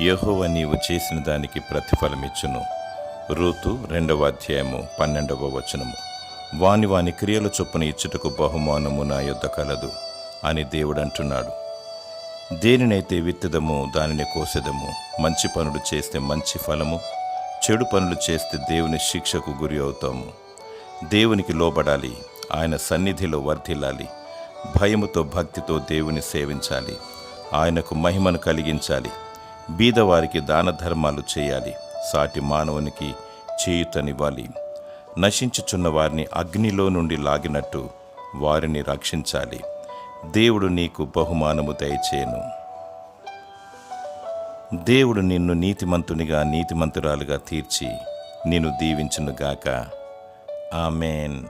యహోవ నీవు చేసిన దానికి ప్రతిఫలమిచ్చును. రూతు రెండవ అధ్యాయము పన్నెండవ వచనము. వాని వాని క్రియల చొప్పున ఇచ్చుటకు బహుమానము నా యొద్ద కలదు అని దేవుడంటున్నాడు. దేనినైతే విత్తదము దానిని కోసెదము మంచి పనులు చేస్తే మంచి ఫలము చెడు పనులు చేస్తే దేవుని శిక్షకు గురి అవుతాము. దేవునికి లోబడాలి ఆయన సన్నిధిలో వర్ధిల్లాలి భయముతో భక్తితో దేవుని సేవించాలి ఆయనకు మహిమను కలిగించాలి బీదవారికి దాన ధర్మాలు చేయాలి. సాటి మానవునికి చేయుతనివ్వాలి నశించుచున్న వారిని అగ్నిలో నుండి లాగినట్టు వారిని రక్షించాలి. దేవుడు నీకు బహుమానము దయచేయను. దేవుడు నిన్ను నీతిమంతునిగా నీతిమంతురాలుగా తీర్చి నిన్ను దీవించునుగాక. ఆమెన్.